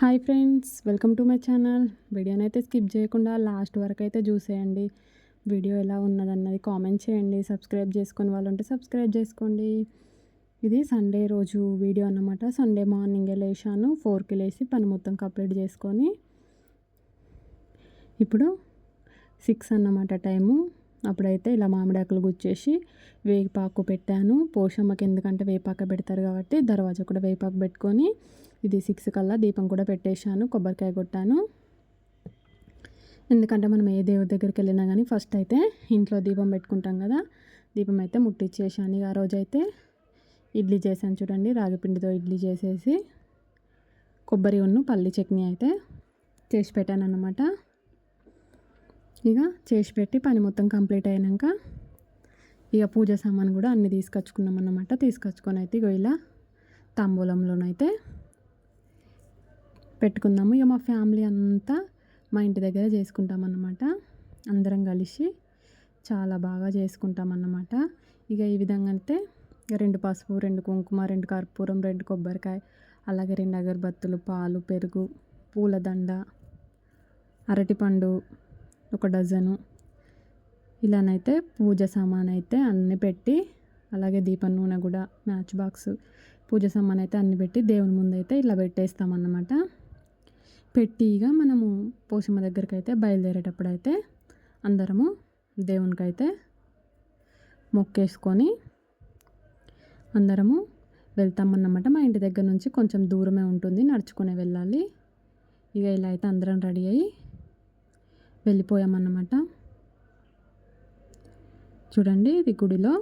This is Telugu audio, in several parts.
Hi friends welcome to my channel. వీడియోని అయితే స్కిప్ చేయకుండా లాస్ట్ వరకు అయితే చూసేయండి. వీడియో ఎలా ఉన్నదన్నది కామెంట్ చేయండి. సబ్స్క్రైబ్ చేసుకుని వాళ్ళు ఉంటే సబ్స్క్రైబ్ చేసుకోండి. ఇది సండే రోజు వీడియో అన్నమాట. సండే మార్నింగే లేచాను. ఫోర్కి లేచి పని మొత్తం కంప్లీట్ చేసుకొని ఇప్పుడు సిక్స్ అన్నమాట టైము. అప్పుడైతే ఇలా మామిడాకులు గుచ్చేసి వేపాకు పెట్టాను. పోషమ్మకి ఎందుకంటే వేపాక పెడతారు కాబట్టి దర్వాజా కూడా వేపాకు పెట్టుకొని ఇది సిక్స్ కల్లా దీపం కూడా పెట్టేశాను కొబ్బరికాయ కొట్టాను. ఎందుకంటే మనం ఏ దేవుడి దగ్గరికి వెళ్ళినా కానీ ఫస్ట్ అయితే ఇంట్లో దీపం పెట్టుకుంటాం కదా దీపం అయితే ముట్టిచ్చేసాను. ఇక ఆ రోజైతే ఇడ్లీ చేశాను చూడండి రాగిపిండితో ఇడ్లీ చేసేసి కొబ్బరి ఉన్ను పల్లి చట్నీ అయితే చేసి పెట్టాను అన్నమాట. ఇక చేసి పెట్టి పని మొత్తం కంప్లీట్ అయినాక ఇక పూజ సామాన్ కూడా అన్నీ తీసుకొచ్చుకున్నాం అన్నమాట. తీసుకొచ్చుకొని అయితే ఇక ఇలా తాంబూలంలోనైతే పెట్టుకుందాము. ఇక మా ఫ్యామిలీ అంతా మా ఇంటి దగ్గర చేసుకుంటాం అన్నమాట అందరం కలిసి చాలా బాగా చేసుకుంటాం అన్నమాట ఇక ఈ విధంగా అయితే రెండు పసుపు రెండు కుంకుమ రెండు కర్పూరం రెండు కొబ్బరికాయ అలాగే రెండు అగరబత్తులు పాలు పెరుగు పూలదండ అరటిపండు ఒక డజను ఇలానైతే పూజ సామాన్ అయితే అన్ని పెట్టి అలాగే దీపం నూనె కూడా మ్యాచ్ బాక్స్ పూజ సామాన్ అయితే అన్ని పెట్టి దేవుని ముందు అయితే ఇలా పెట్టేస్తామన్నమాట. పెట్టి ఇక మనము పోషమ్మ దగ్గరికి అయితే బయలుదేరేటప్పుడు అయితే అందరము దేవునికి అయితే మొక్కేసుకొని అందరము వెళ్తామన్నమాట. మా ఇంటి దగ్గర నుంచి కొంచెం దూరమే ఉంటుంది నడుచుకునే వెళ్ళాలి. ఇక ఇలా అయితే అందరం రెడీ అయ్యి వెళ్ళిపోయామన్నమాట. చూడండి ఇది గుడిలో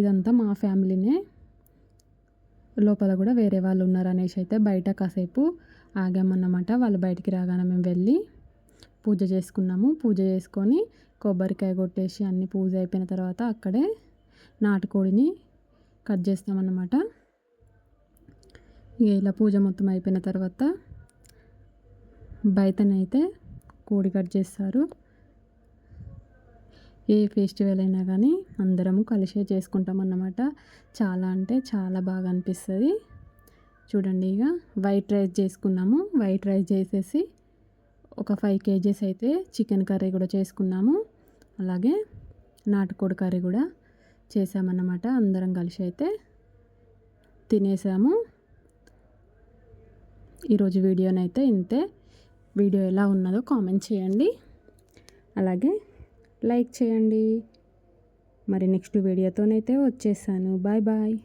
ఇదంతా మా ఫ్యామిలీనే. లోపల కూడా వేరే వాళ్ళు ఉన్నారు అనేసి అయితే బయట కాసేపు ఆగామన్నమాట. వాళ్ళు బయటికి రాగానే మేము వెళ్ళి పూజ చేసుకున్నాము. పూజ చేసుకొని కొబ్బరికాయ కొట్టేసి అన్ని పూజ అయిపోయిన తర్వాత అక్కడే నాటుకోడిని కట్ చేస్తామన్నమాట. ఇలా పూజ మొత్తం అయిపోయిన తర్వాత బయటనైతే కోడి కట్ చేస్తారు. ఏ ఫెస్టివల్ అయినా కానీ అందరము కలిసే చేసుకుంటాం అన్నమాట చాలా అంటే చాలా బాగా అనిపిస్తుంది. చూడండి ఇక వైట్ రైస్ చేసుకున్నాము. వైట్ రైస్ చేసేసి ఒక ఫైవ్ కేజీస్ అయితే చికెన్ కర్రీ కూడా చేసుకున్నాము. అలాగే నాటుకోడి కర్రీ కూడా చేసామన్నమాట. అందరం కలిసి అయితే తినేసాము. ఈరోజు వీడియోనైతే ఇంతే. వీడియో ఎలా ఉన్నదో కామెంట్ చేయండి. అలాగే లైక్ చేయండి. మరి నెక్స్ట్ వీడియోతోనైతే వచ్చేసాను. Bye bye.